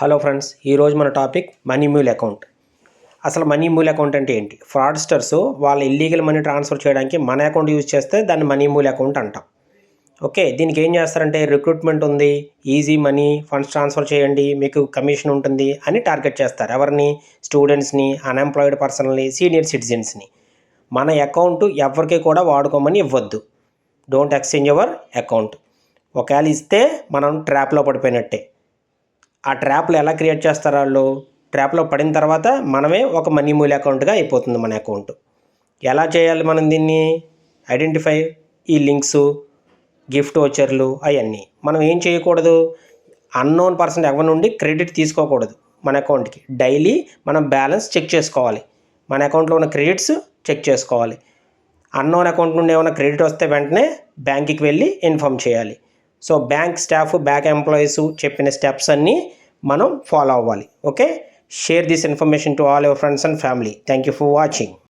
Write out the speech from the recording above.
Hello friends ఈరోజు మన topic money mule account. అసలు మనీ మూల్ అకౌంట్ అంటే ఏంటి? ఫ్రాడ్స్టర్స్ వాళ్ళ ఇల్లీగల్ మనీ ట్రాన్స్ఫర్ చేయడానికి మన అకౌంట్ యూజ్ చేస్తే దాన్ని మనీ మూల్ అకౌంట్ అంటాం. ఓకే దీనికి ఏం చేస్తారంటే రిక్రూట్మెంట్ ఉంది ఈజీ మనీ ఫండ్స్ ట్రాన్స్ఫర్ చేయండి మీకు కమిషన్ ఉంటుంది అని టార్గెట్ చేస్తారు. ఎవరిని? స్టూడెంట్స్ని అన్ఎంప్లాయిడ్ పర్సన్ని సీనియర్ సిటిజన్స్ని మన అకౌంట్ ఎవరికి కూడా వాడుకోమని ఇవ్వద్దు. డోంట్ ఎక్స్చేంజ్ అవర్ అకౌంట్ ఒకవేళ ఇస్తే మనం ట్రాప్లో పడిపోయినట్టే. ఆ ట్రాప్లు ఎలా క్రియేట్ చేస్తారు వాళ్ళు? ట్రాప్లో పడిన తర్వాత మనమే ఒక మనీ మూల్ అకౌంట్గా అయిపోతుంది మన అకౌంట్. ఎలా చేయాలి మనం దీన్ని? ఐడెంటిఫై ఈ లింక్స్ గిఫ్ట్ వచ్చర్లు అవన్నీ. మనం ఏం చేయకూడదు? అన్నోన్ పర్సన్ ఎవరి నుండి క్రెడిట్ తీసుకోకూడదు మన అకౌంట్కి. డైలీ మనం బ్యాలెన్స్ చెక్ చేసుకోవాలి. మన అకౌంట్లో ఉన్న క్రెడిట్స్ చెక్ చేసుకోవాలి. అన్నోన్ అకౌంట్ నుండి ఏమైనా క్రెడిట్ వస్తే వెంటనే బ్యాంక్కి వెళ్ళి ఇన్ఫామ్ చేయాలి. So bank staff bank employees చెప్పిన స్టెప్స్ అన్నీ మనం ఫాలో అవ్వాలి. Okay? Share this information to all your friends and family. Thank you for watching.